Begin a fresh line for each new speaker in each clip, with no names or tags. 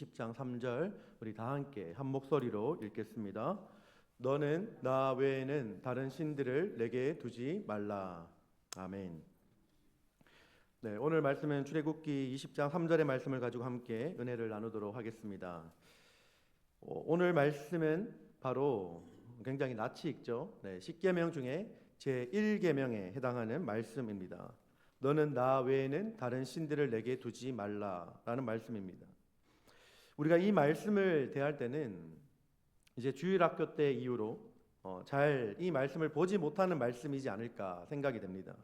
10장 3절 우리 다 함께 한 목소리로 읽겠습니다. 너는 나 외에는 다른 신들을 내게 두지 말라. 아멘. 네, 오늘 말씀은 출애굽기 20장 3절의 말씀을 가지고 함께 은혜를 나누도록 하겠습니다. 어, 오늘 말씀은 바로 굉장히 낯이 익죠. 네, 10계명 중에 제 1계명에 해당하는 말씀입니다. 너는 나 외에는 다른 신들을 내게 두지 말라라는 말씀입니다. 우리가 이 말씀을 대할 때는 이제 주일 학교 때 이후로 어, 잘 이 말씀을 보지 못하는 말씀이지 않을까 생각이 됩니다.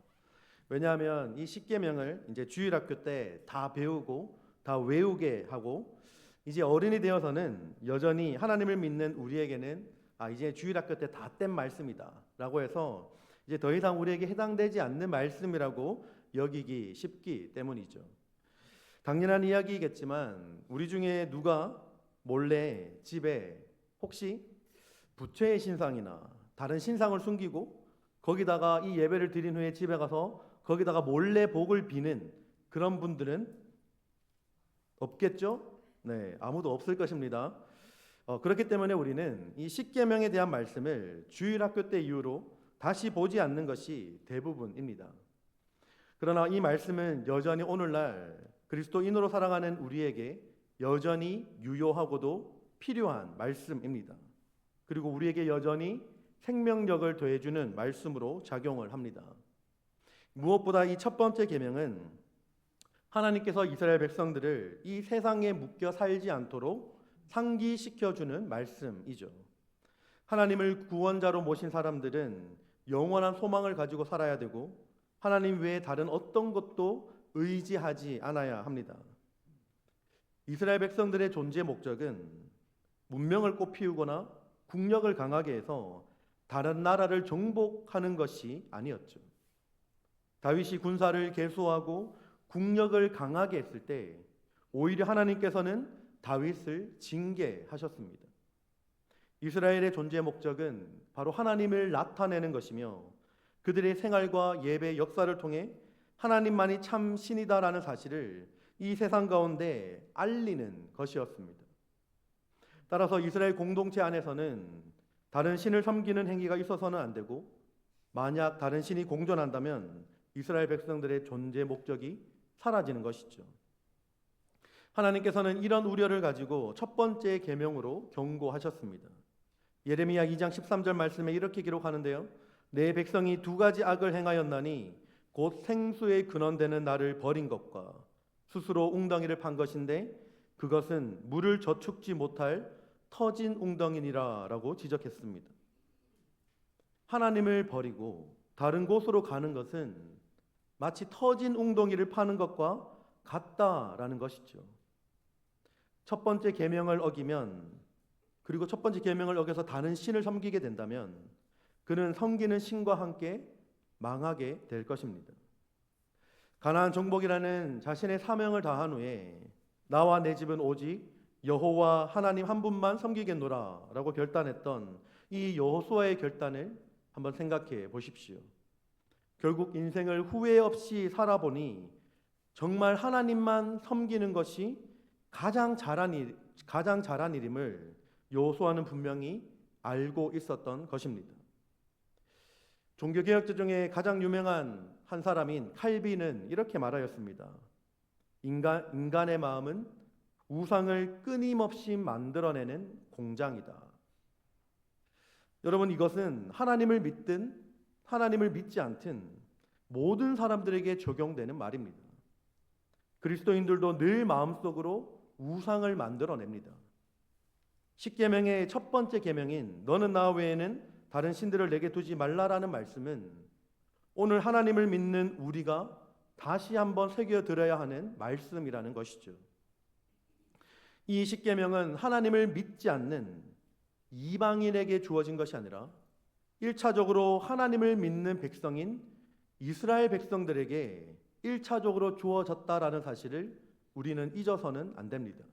왜냐하면 이 십계명을 이제 주일 학교 때 다 배우고 다 외우게 하고 이제 어른이 되어서는 여전히 하나님을 믿는 우리에게는 아 이제 주일 학교 때 다 뗀 말씀이다라고 해서 이제 더 이상 우리에게 해당되지 않는 말씀이라고 여기기 쉽기 때문이죠. 당연한 이야기겠지만 우리 중에 누가 몰래 집에 혹시 부처의 신상이나 다른 신상을 숨기고 거기다가 이 예배를 드린 후에 집에 가서 거기다가 몰래 복을 비는 그런 분들은 없겠죠? 네, 아무도 없을 것입니다. 어, 그렇기 때문에 우리는 이 십계명에 대한 말씀을 주일학교 때 이후로 다시 보지 않는 것이 대부분입니다. 그러나 이 말씀은 여전히 오늘날 그리스도인으로 살아가는 우리에게 여전히 유효하고도 필요한 말씀입니다. 그리고 우리에게 여전히 생명력을 더해주는 말씀으로 작용을 합니다. 무엇보다 이 첫 번째 계명은 하나님께서 이스라엘 백성들을 이 세상에 묶여 살지 않도록 상기시켜 주는 말씀이죠. 하나님을 구원자로 모신 사람들은 영원한 소망을 가지고 살아야 되고 하나님 외에 다른 어떤 것도 의지하지 않아야 합니다. 이스라엘 백성들의 존재 목적은 문명을 꽃피우거나 국력을 강하게 해서 다른 나라를 정복하는 것이 아니었죠. 다윗이 군사를 개수하고 국력을 강하게 했을 때 오히려 하나님께서는 다윗을 징계하셨습니다. 이스라엘의 존재 목적은 바로 하나님을 나타내는 것이며 그들의 생활과 예배 역사를 통해 하나님만이 참 신이다라는 사실을 이 세상 가운데 알리는 것이었습니다. 따라서 이스라엘 공동체 안에서는 다른 신을 섬기는 행위가 있어서는 안 되고 만약 다른 신이 공존한다면 이스라엘 백성들의 존재 목적이 사라지는 것이죠. 하나님께서는 이런 우려를 가지고 첫 번째 계명으로 경고하셨습니다. 예레미야 2장 13절 말씀에 이렇게 기록하는데요. 내 백성이 두 가지 악을 행하였나니 곧 생수의 근원되는 나를 버린 것과 스스로 웅덩이를 판 것인데 그것은 물을 저축지 못할 터진 웅덩이니라라고 지적했습니다. 하나님을 버리고 다른 곳으로 가는 것은 마치 터진 웅덩이를 파는 것과 같다라는 것이죠. 첫 번째 계명을 어기면 그리고 첫 번째 계명을 어겨서 다른 신을 섬기게 된다면 그는 섬기는 신과 함께 망하게 될 것입니다. 가나안 정복이라는 자신의 사명을 다한 후에 나와 내 집은 오직 여호와 하나님 한 분만 섬기겠노라라고 결단했던 이 여호수아의 결단을 한번 생각해 보십시오. 결국 인생을 후회 없이 살아보니 정말 하나님만 섬기는 것이 가장 잘한 일, 가장 잘한 일임을 여호수아는 분명히 알고 있었던 것입니다. 종교개혁자 중에 가장 유명한 한 사람인 칼빈은 이렇게 말하였습니다. 인간, 인간의 마음은 우상을 끊임없이 만들어내는 공장이다. 여러분, 이것은 하나님을 믿든 하나님을 믿지 않든 모든 사람들에게 적용되는 말입니다. 그리스도인들도 늘 마음속으로 우상을 만들어냅니다. 십계명의 첫 번째 계명인 너는 나 외에는 다른 신들을 내게 두지 말라라는 말씀은 오늘 하나님을 믿는 우리가 다시 한번 새겨 들어야 하는 말씀이라는 것이죠. 이 십계명은 하나님을 믿지 않는 이방인에게 주어진 것이 아니라 1차적으로 하나님을 믿는 백성인 이스라엘 백성들에게 1차적으로 주어졌다라는 사실을 우리는 잊어서는 안 됩니다.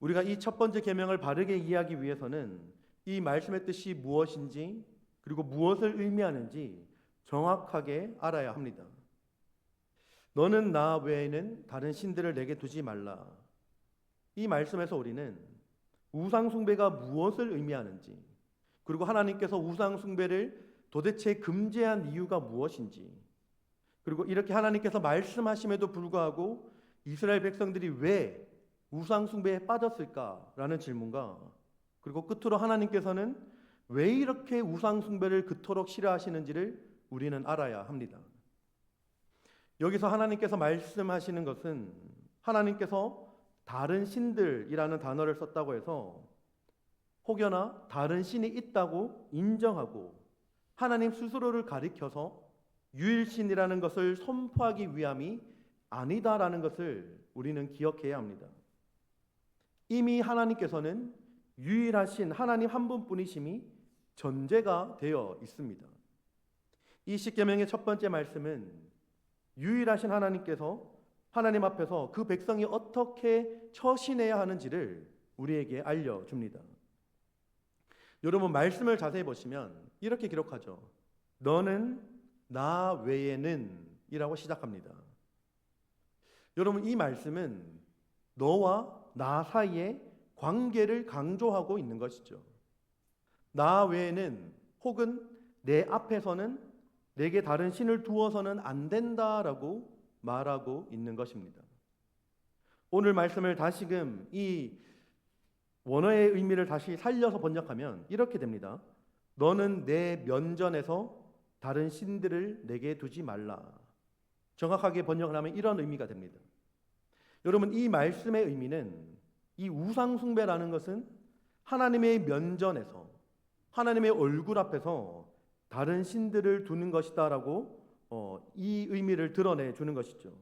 우리가 이 첫 번째 계명을 바르게 이해하기 위해서는 이 말씀의 뜻이 무엇인지 그리고 무엇을 의미하는지 정확하게 알아야 합니다. 너는 나 외에는 다른 신들을 내게 두지 말라. 이 말씀에서 우리는 우상 숭배가 무엇을 의미하는지 그리고 하나님께서 우상 숭배를 도대체 금지한 이유가 무엇인지 그리고 이렇게 하나님께서 말씀하심에도 불구하고 이스라엘 백성들이 왜 우상 숭배에 빠졌을까라는 질문과 그리고 끝으로 하나님께서는 왜 이렇게 우상 숭배를 그토록 싫어하시는지를 우리는 알아야 합니다. 여기서 하나님께서 말씀하시는 것은 하나님께서 다른 신들이라는 단어를 썼다고 해서 혹여나 다른 신이 있다고 인정하고 하나님 스스로를 가리켜서 유일신이라는 것을 선포하기 위함이 아니다라는 것을 우리는 기억해야 합니다. 이미 하나님께서는 유일하신 하나님 한 분뿐이심이 전제가 되어 있습니다. 이 십계명의 첫 번째 말씀은 유일하신 하나님께서 하나님 앞에서 그 백성이 어떻게 처신해야 하는지를 우리에게 알려 줍니다. 여러분 말씀을 자세히 보시면 이렇게 기록하죠. 너는 나 외에는 이라고 시작합니다. 여러분 이 말씀은 너와 나 사이의 관계를 강조하고 있는 것이죠. 나 외에는 혹은 내 앞에서는 내게 다른 신을 두어서는 안 된다라고 말하고 있는 것입니다. 오늘 말씀을 다시금 이 원어의 의미를 다시 살려서 번역하면 이렇게 됩니다. 너는 내 면전에서 다른 신들을 내게 두지 말라. 정확하게 번역을 하면 이런 의미가 됩니다. 여러분 이 말씀의 의미는 이 우상 숭배라는 것은 하나님의 면전에서 하나님의 얼굴 앞에서 다른 신들을 두는 것이다라고 어, 이 의미를 드러내 주는 것이죠.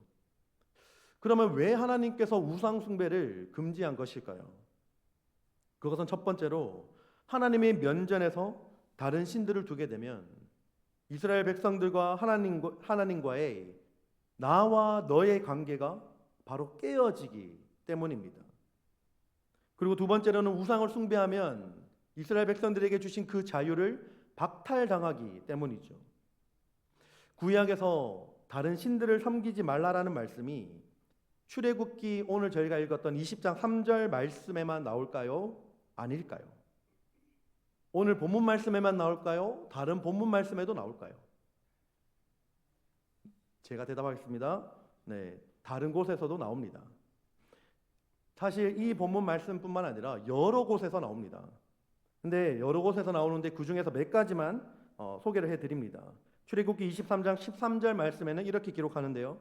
그러면 왜 하나님께서 우상 숭배를 금지한 것일까요? 그것은 첫 번째로 하나님의 면전에서 다른 신들을 두게 되면 이스라엘 백성들과 하나님과, 하나님과의 나와 너의 관계가 바로 깨어지기 때문입니다. 그리고 두 번째로는 우상을 숭배하면 이스라엘 백성들에게 주신 그 자유를 박탈당하기 때문이죠. 구약에서 다른 신들을 섬기지 말라라는 말씀이 출애굽기 오늘 저희가 읽었던 20장 3절 말씀에만 나올까요? 아닐까요? 오늘 본문 말씀에만 나올까요? 다른 본문 말씀에도 나올까요? 제가 대답하겠습니다. 네, 다른 곳에서도 나옵니다. 사실 이 본문 말씀뿐만 아니라 여러 곳에서 나옵니다. 근데 여러 곳에서 나오는데 그 중에서 몇 가지만 어, 소개를 해드립니다. 출애굽기 23장 13절 말씀에는 이렇게 기록하는데요.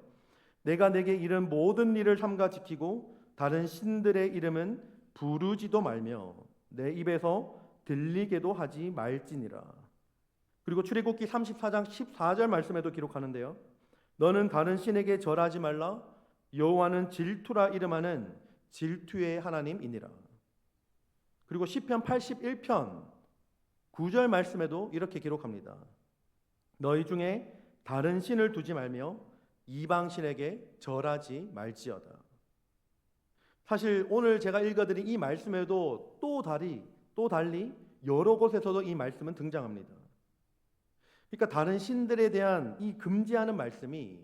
내가 내게 이른 모든 일을 삼가 지키고 다른 신들의 이름은 부르지도 말며 내 입에서 들리게도 하지 말지니라. 그리고 출애굽기 34장 14절 말씀에도 기록하는데요. 너는 다른 신에게 절하지 말라. 여호와는 질투라 이름하는 질투의 하나님이니라. 그리고 시편 81편 9절 말씀에도 이렇게 기록합니다. 너희 중에 다른 신을 두지 말며 이방 신에게 절하지 말지어다. 사실 오늘 제가 읽어드린 이 말씀에도 또 달리 또 달리 여러 곳에서도 이 말씀은 등장합니다. 그러니까 다른 신들에 대한 이 금지하는 말씀이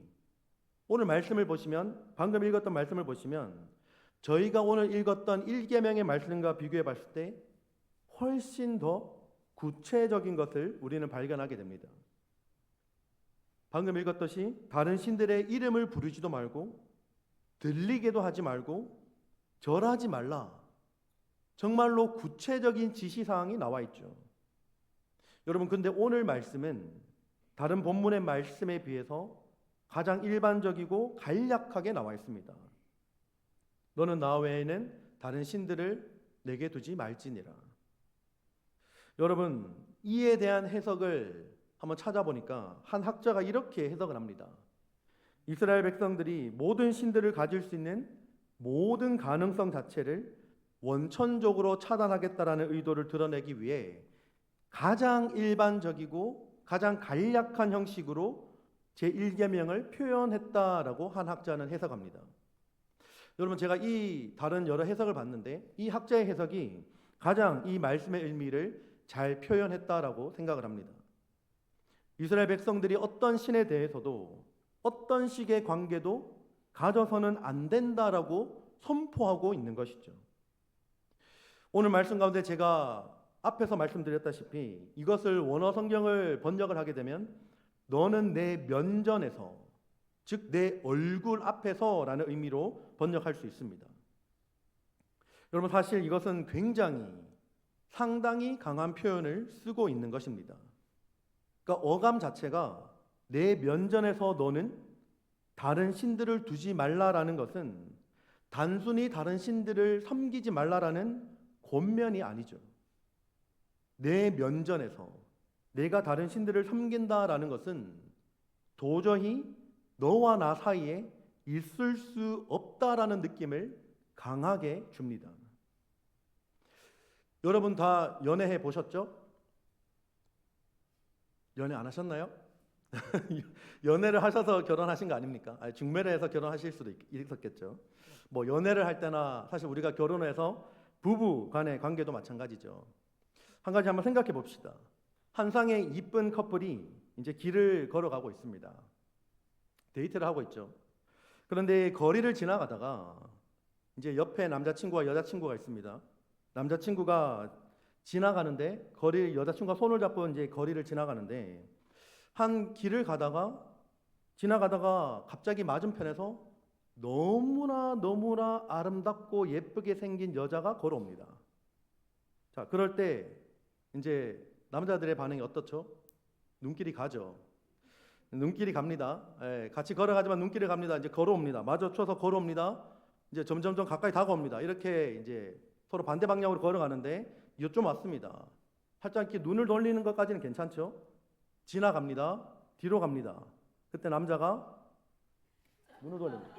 오늘 말씀을 보시면 방금 읽었던 말씀을 보시면 저희가 오늘 읽었던 1계명의 말씀과 비교해 봤을 때 훨씬 더 구체적인 것을 우리는 발견하게 됩니다. 방금 읽었듯이 다른 신들의 이름을 부르지도 말고 들리게도 하지 말고 절하지 말라. 정말로 구체적인 지시 사항이 나와 있죠. 여러분 근데 오늘 말씀은 다른 본문의 말씀에 비해서 가장 일반적이고 간략하게 나와 있습니다. 너는 나 외에는 다른 신들을 내게 두지 말지니라. 여러분 이에 대한 해석을 한번 찾아보니까 한 학자가 이렇게 해석을 합니다. 이스라엘 백성들이 모든 신들을 가질 수 있는 모든 가능성 자체를 원천적으로 차단하겠다라는 의도를 드러내기 위해 가장 일반적이고 가장 간략한 형식으로 제1계명을 표현했다라고 한 학자는 해석합니다. 여러분 제가 이 다른 여러 해석을 봤는데 이 학자의 해석이 가장 이 말씀의 의미를 잘 표현했다라고 생각을 합니다. 이스라엘 백성들이 어떤 신에 대해서도 어떤 식의 관계도 가져서는 안 된다라고 선포하고 있는 것이죠. 오늘 말씀 가운데 제가 앞에서 말씀드렸다시피 이것을 원어 성경을 번역을 하게 되면 너는 내 면전에서 즉 내 얼굴 앞에서 라는 의미로 번역할 수 있습니다. 여러분 사실 이것은 굉장히 상당히 강한 표현을 쓰고 있는 것입니다. 그러니까 어감 자체가 내 면전에서 너는 다른 신들을 두지 말라라는 것은 단순히 다른 신들을 섬기지 말라라는 권면이 아니죠. 내 면전에서 내가 다른 신들을 섬긴다라는 것은 도저히 너와 나 사이에 있을 수 없다라는 느낌을 강하게 줍니다. 여러분 다 연애해 보셨죠? 연애 안 하셨나요? 연애를 하셔서 결혼하신 거 아닙니까? 아니, 중매를 해서 결혼하실 수도 있, 있었겠죠. 뭐 연애를 할 때나 사실 우리가 결혼해서 부부 간의 관계도 마찬가지죠. 한 가지 한번 생각해 봅시다. 한 쌍의 이쁜 커플이 이제 길을 걸어가고 있습니다. 데이트를 하고 있죠. 그런데 거리를 지나가다가 이제 옆에 남자친구와 여자친구가 있습니다. 남자친구가 지나가는데 거리 여자친구가 손을 잡고 이제 거리를 지나가는데 한 길을 가다가 지나가다가 갑자기 맞은편에서 너무나 너무나 아름답고 예쁘게 생긴 여자가 걸어옵니다. 자, 그럴 때 이제 남자들의 반응이 어떻죠? 눈길이 가죠. 눈길이 갑니다. 예, 같이 걸어가지만 눈길이 갑니다. 이제 걸어옵니다. 마주쳐서 걸어옵니다. 이제 점점점 가까이 다가옵니다. 이렇게 이제 서로 반대 방향으로 걸어가는데 이좀 왔습니다. 살짝 이렇게 눈을 돌리는 것까지는 괜찮죠? 지나갑니다. 뒤로 갑니다. 그때 남자가 눈을 돌립니다.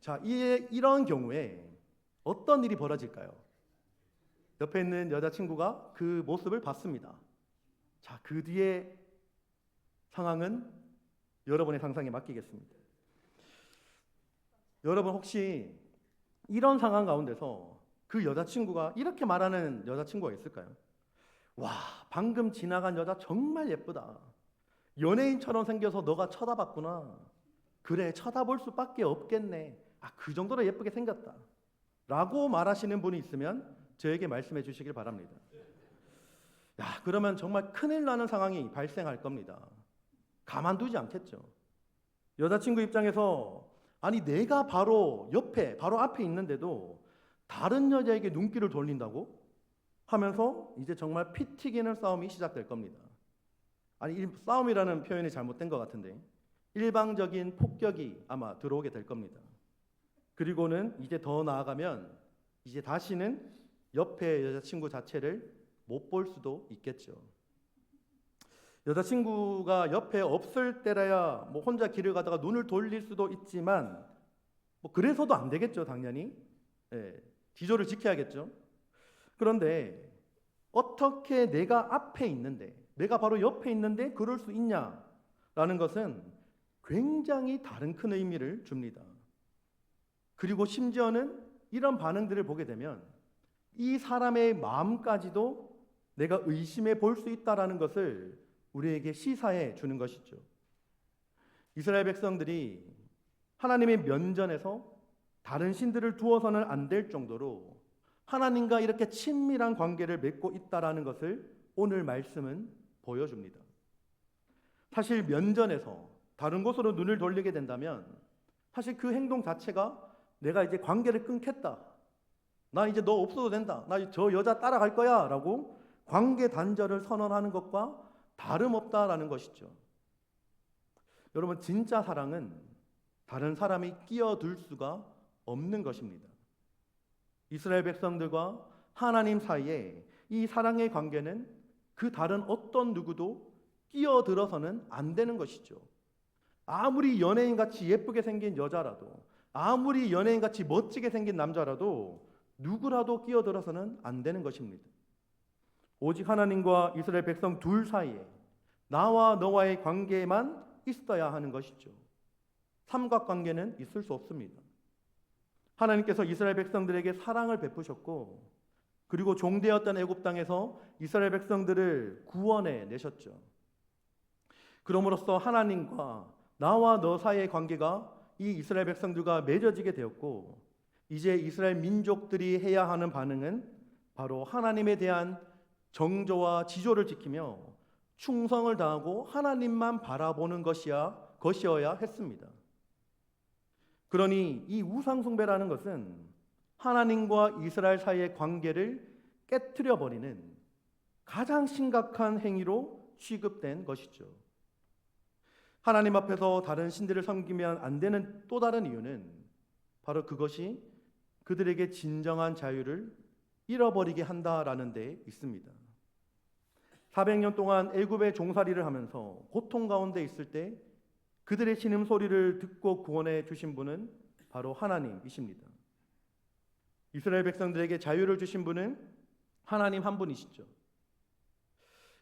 자, 이, 이런 경우에 어떤 일이 벌어질까요? 옆에 있는 여자친구가 그 모습을 봤습니다. 자, 그 뒤에 상황은 여러분의 상상에 맡기겠습니다. 여러분 혹시 이런 상황 가운데서 그 여자친구가 이렇게 말하는 여자친구가 있을까요? 와, 방금 지나간 여자 정말 예쁘다. 연예인처럼 생겨서 너가 쳐다봤구나. 그래, 쳐다볼 수밖에 없겠네. 아, 그 정도로 예쁘게 생겼다. 라고 말하시는 분이 있으면 저에게 말씀해 주시길 바랍니다. 야, 그러면 정말 큰일 나는 상황이 발생할 겁니다. 가만두지 않겠죠. 여자친구 입장에서 아니 내가 바로 옆에 바로 앞에 있는데도 다른 여자에게 눈길을 돌린다고 하면서 이제 정말 피 튀기는 싸움이 시작될 겁니다. 아니 싸움이라는 표현이 잘못된 것 같은데 일방적인 폭격이 아마 들어오게 될 겁니다. 그리고는 이제 더 나아가면 이제 다시는 옆에 여자친구 자체를 못 볼 수도 있겠죠. 여자친구가 옆에 없을 때라야 뭐 혼자 길을 가다가 눈을 돌릴 수도 있지만 뭐 그래서도 안 되겠죠, 당연히. 예, 기조를 지켜야겠죠. 그런데 어떻게 내가 앞에 있는데, 내가 바로 옆에 있는데 그럴 수 있냐라는 것은 굉장히 다른 큰 의미를 줍니다. 그리고 심지어는 이런 반응들을 보게 되면 이 사람의 마음까지도 내가 의심해 볼 수 있다라는 것을 우리에게 시사해 주는 것이죠. 이스라엘 백성들이 하나님의 면전에서 다른 신들을 두어서는 안 될 정도로 하나님과 이렇게 친밀한 관계를 맺고 있다라는 것을 오늘 말씀은 보여줍니다. 사실 면전에서 다른 곳으로 눈을 돌리게 된다면 사실 그 행동 자체가 내가 이제 관계를 끊겠다. 나 이제 너 없어도 된다. 나 저 여자 따라갈 거야. 라고 관계 단절을 선언하는 것과 다름없다라는 것이죠. 여러분, 진짜 사랑은 다른 사람이 끼어들 수가 없는 것입니다. 이스라엘 백성들과 하나님 사이에 이 사랑의 관계는 그 다른 어떤 누구도 끼어들어서는 안 되는 것이죠. 아무리 연예인 같이 예쁘게 생긴 여자라도, 아무리 연예인 같이 멋지게 생긴 남자라도 누구라도 끼어들어서는 안 되는 것입니다. 오직 하나님과 이스라엘 백성 둘 사이에 나와 너와의 관계만 있어야 하는 것이죠. 삼각관계는 있을 수 없습니다. 하나님께서 이스라엘 백성들에게 사랑을 베푸셨고 그리고 종되었던 애굽 땅에서 이스라엘 백성들을 구원해 내셨죠. 그럼으로써 하나님과 나와 너 사이의 관계가 이 이스라엘 백성들과 맺어지게 되었고 이제 이스라엘 민족들이 해야 하는 반응은 바로 하나님에 대한 정조와 지조를 지키며 충성을 다하고 하나님만 바라보는 것이야 것이어야 했습니다. 그러니 이 우상 숭배라는 것은 하나님과 이스라엘 사이의 관계를 깨뜨려 버리는 가장 심각한 행위로 취급된 것이죠. 하나님 앞에서 다른 신들을 섬기면 안 되는 또 다른 이유는 바로 그것이 그들에게 진정한 자유를 잃어버리게 한다라는 데 있습니다. 400년 동안 애굽의 종살이를 하면서 고통 가운데 있을 때 그들의 신음 소리를 듣고 구원해 주신 분은 바로 하나님이십니다. 이스라엘 백성들에게 자유를 주신 분은 하나님 한 분이시죠.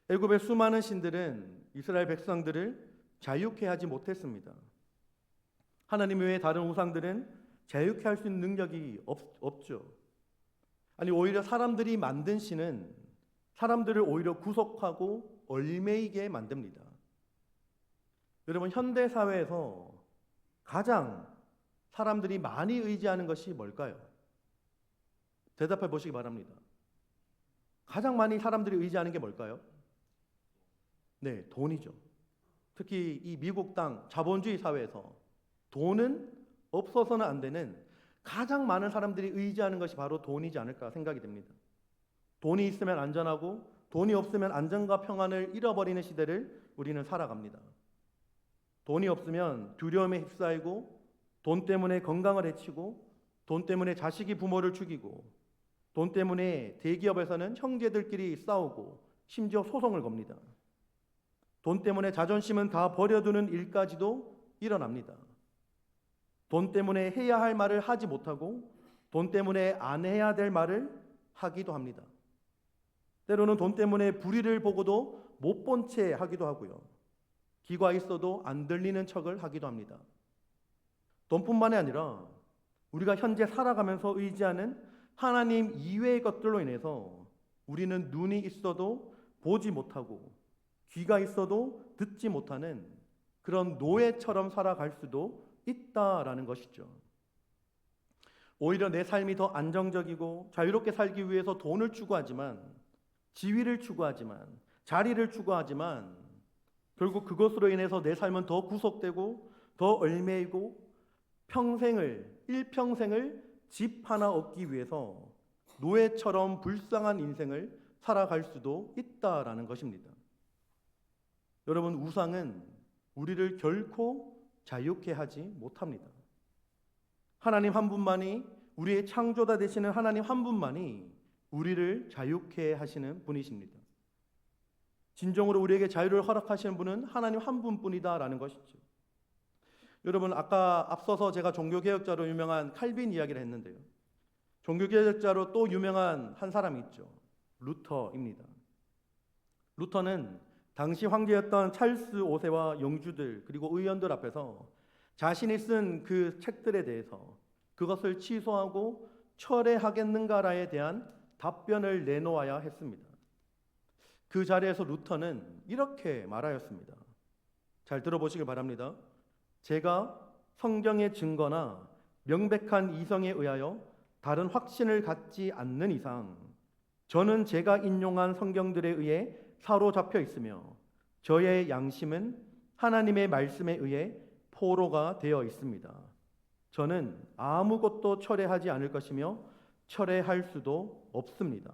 애굽의 수많은 신들은 이스라엘 백성들을 자유케 하지 못했습니다. 하나님 외에 다른 우상들은 자유케 할 수 있는 능력이 없, 없죠. 아니 오히려 사람들이 만든 신은 사람들을 오히려 구속하고 얼매이게 만듭니다. 여러분 현대 사회에서 가장 사람들이 많이 의지하는 것이 뭘까요? 대답해 보시기 바랍니다. 가장 많이 사람들이 의지하는 게 뭘까요? 네, 돈이죠. 특히 이 미국 땅 자본주의 사회에서 돈은 없어서는 안 되는 가장 많은 사람들이 의지하는 것이 바로 돈이지 않을까 생각이 됩니다. 돈이 있으면 안전하고 돈이 없으면 안전과 평안을 잃어버리는 시대를 우리는 살아갑니다. 돈이 없으면 두려움에 휩싸이고 돈 때문에 건강을 해치고 돈 때문에 자식이 부모를 죽이고 돈 때문에 대기업에서는 형제들끼리 싸우고 심지어 소송을 겁니다. 돈 때문에 자존심은 다 버려두는 일까지도 일어납니다. 돈 때문에 해야 할 말을 하지 못하고 돈 때문에 안 해야 될 말을 하기도 합니다. 때로는 돈 때문에 불의를 보고도 못 본 채 하기도 하고요. 귀가 있어도 안 들리는 척을 하기도 합니다. 돈뿐만이 아니라 우리가 현재 살아가면서 의지하는 하나님 이외의 것들로 인해서 우리는 눈이 있어도 보지 못하고 귀가 있어도 듣지 못하는 그런 노예처럼 살아갈 수도 있다라는 것이죠. 오히려 내 삶이 더 안정적이고 자유롭게 살기 위해서 돈을 추구하지만 지위를 추구하지만 자리를 추구하지만 결국 그것으로 인해서 내 삶은 더 구속되고 더 얼매이고 평생을 일평생을 집 하나 얻기 위해서 노예처럼 불쌍한 인생을 살아갈 수도 있다라는 것입니다. 여러분 우상은 우리를 결코 자유케 하지 못합니다. 하나님 한 분만이 우리의 창조자 되시는 하나님 한 분만이 우리를 자유케 하시는 분이십니다. 진정으로 우리에게 자유를 허락하시는 분은 하나님 한 분뿐이다라는 것이죠. 여러분 아까 앞서서 제가 종교 개혁자로 유명한 칼빈 이야기를 했는데요. 종교 개혁자로 또 유명한 한 사람이 있죠. 루터입니다. 루터는 당시 황제였던 찰스 5세와 영주들 그리고 의원들 앞에서 자신이 쓴 그 책들에 대해서 그것을 취소하고 철회하겠는가라에 대한 답변을 내놓아야 했습니다. 그 자리에서 루터는 이렇게 말하였습니다. 잘 들어보시길 바랍니다. 제가 성경의 증거나 명백한 이성에 의하여 다른 확신을 갖지 않는 이상 저는 제가 인용한 성경들에 의해 사로잡혀 있으며 저의 양심은 하나님의 말씀에 의해 포로가 되어 있습니다. 저는 아무것도 철회하지 않을 것이며 철회할 수도 없습니다.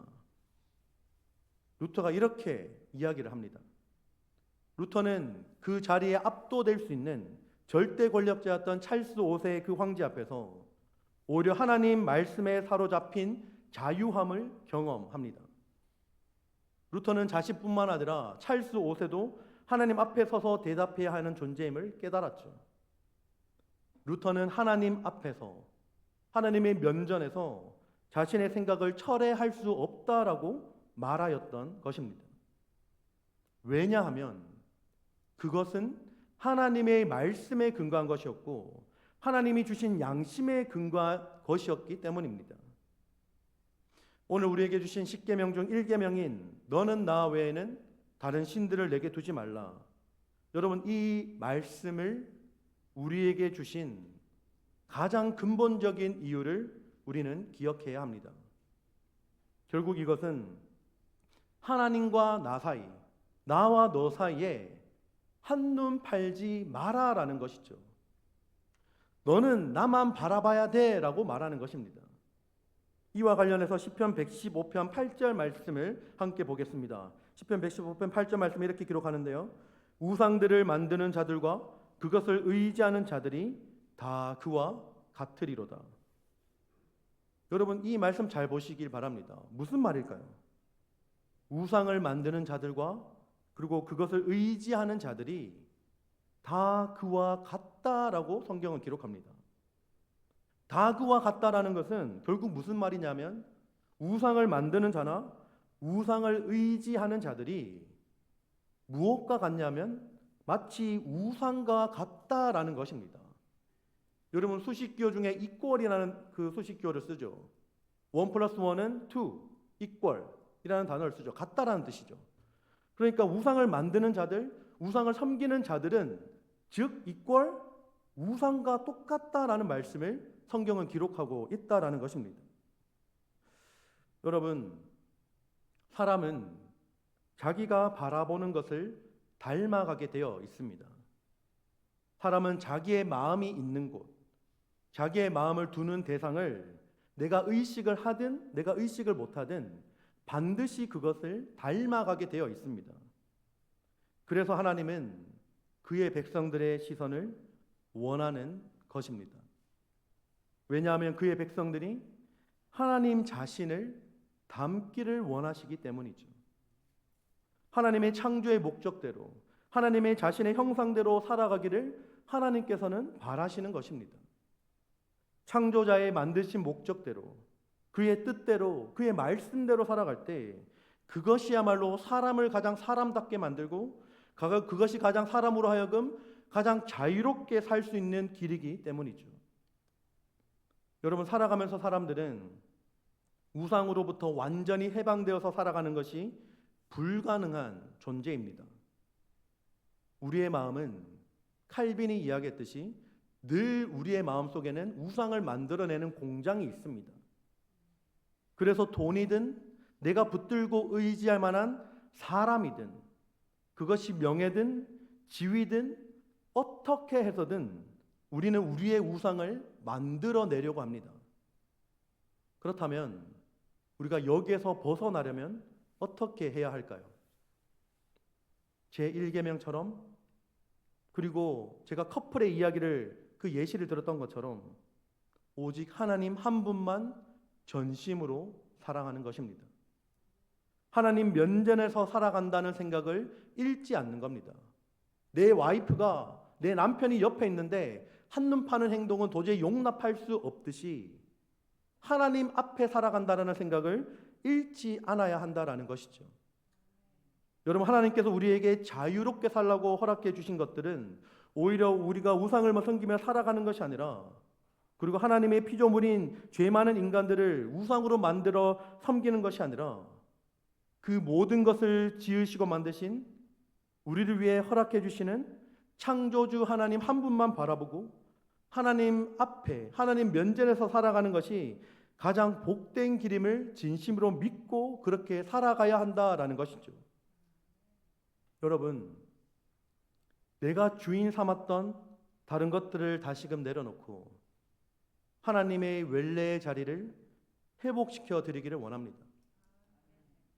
루터가 이렇게 이야기를 합니다. 루터는 그 자리에 압도될 수 있는 절대 권력자였던 찰스 5세의 그 황제 앞에서 오히려 하나님 말씀에 사로잡힌 자유함을 경험합니다. 루터는 자신뿐만 아니라 찰스 5세도 하나님 앞에 서서 대답해야 하는 존재임을 깨달았죠. 루터는 하나님 앞에서 하나님의 면전에서 자신의 생각을 철회할 수 없다라고 말하였던 것입니다. 왜냐하면 그것은 하나님의 말씀에 근거한 것이었고 하나님이 주신 양심에 근거한 것이었기 때문입니다. 오늘 우리에게 주신 십계명 중 1계명인 너는 나 외에는 다른 신들을 내게 두지 말라. 여러분 이 말씀을 우리에게 주신 가장 근본적인 이유를 우리는 기억해야 합니다. 결국 이것은 하나님과 나 사이, 나와 너 사이에 한눈 팔지 마라라는 것이죠. 너는 나만 바라봐야 돼라고 말하는 것입니다. 이와 관련해서 시편 115편 8절 말씀을 함께 보겠습니다. 시편 115편 8절 말씀이 이렇게 기록하는데요. 우상들을 만드는 자들과 그것을 의지하는 자들이 다 그와 같으리로다. 여러분 이 말씀 잘 보시길 바랍니다. 무슨 말일까요? 우상을 만드는 자들과 그리고 그것을 의지하는 자들이 다 그와 같다라고 성경은 기록합니다. 다 그와 같다라는 것은 결국 무슨 말이냐면 우상을 만드는 자나 우상을 의지하는 자들이 무엇과 같냐면 마치 우상과 같다라는 것입니다. 여러분 수식기호 중에 equal이라는 그 수식기호를 쓰죠. 원 플러스 원은 two, equal이라는 단어를 쓰죠. 같다라는 뜻이죠. 그러니까 우상을 만드는 자들, 우상을 섬기는 자들은 즉 equal 우상과 똑같다라는 말씀을 성경은 기록하고 있다라는 것입니다. 여러분, 사람은 자기가 바라보는 것을 닮아가게 되어 있습니다. 사람은 자기의 마음이 있는 곳, 자기의 마음을 두는 대상을 내가 의식을 하든 내가 의식을 못하든 반드시 그것을 닮아가게 되어 있습니다. 그래서 하나님은 그의 백성들의 시선을 원하는 것입니다. 왜냐하면 그의 백성들이 하나님 자신을 닮기를 원하시기 때문이죠. 하나님의 창조의 목적대로 하나님의 자신의 형상대로 살아가기를 하나님께서는 바라시는 것입니다. 창조자의 만드신 목적대로 그의 뜻대로 그의 말씀대로 살아갈 때 그것이야말로 사람을 가장 사람답게 만들고 그것이 가장 사람으로 하여금 가장 자유롭게 살 수 있는 길이기 때문이죠. 여러분 살아가면서 사람들은 우상으로부터 완전히 해방되어서 살아가는 것이 불가능한 존재입니다. 우리의 마음은 칼빈이 이야기했듯이 늘 우리의 마음 속에는 우상을 만들어내는 공장이 있습니다. 그래서 돈이든 내가 붙들고 의지할 만한 사람이든 그것이 명예든 지위든 어떻게 해서든 우리는 우리의 우상을 만들어내려고 합니다. 그렇다면 우리가 여기에서 벗어나려면 어떻게 해야 할까요? 제 1계명처럼 그리고 제가 커플의 이야기를 그 예시를 들었던 것처럼 오직 하나님 한 분만 전심으로 사랑하는 것입니다. 하나님 면전에서 살아간다는 생각을 잃지 않는 겁니다. 내 와이프가 내 남편이 옆에 있는데 한눈 파는 행동은 도저히 용납할 수 없듯이 하나님 앞에 살아간다는 생각을 잃지 않아야 한다라는 것이죠. 여러분 하나님께서 우리에게 자유롭게 살라고 허락해 주신 것들은 오히려 우리가 우상을 섬기며 살아가는 것이 아니라 그리고 하나님의 피조물인 죄 많은 인간들을 우상으로 만들어 섬기는 것이 아니라 그 모든 것을 지으시고 만드신 우리를 위해 허락해 주시는 창조주 하나님 한 분만 바라보고 하나님 앞에 하나님 면전에서 살아가는 것이 가장 복된 길임을 진심으로 믿고 그렇게 살아가야 한다라는 것이죠. 여러분, 내가 주인 삼았던 다른 것들을 다시금 내려놓고 하나님의 원래의 자리를 회복시켜 드리기를 원합니다.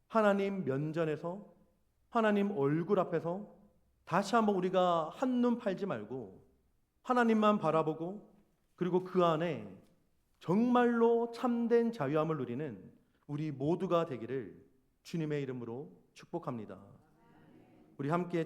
하나님 면전에서 하나님 얼굴 앞에서 다시 한번 우리가 한눈 팔지 말고 하나님만 바라보고 그리고 그 안에 정말로 참된 자유함을 누리는 우리 모두가 되기를 주님의 이름으로 축복합니다. 우리 함께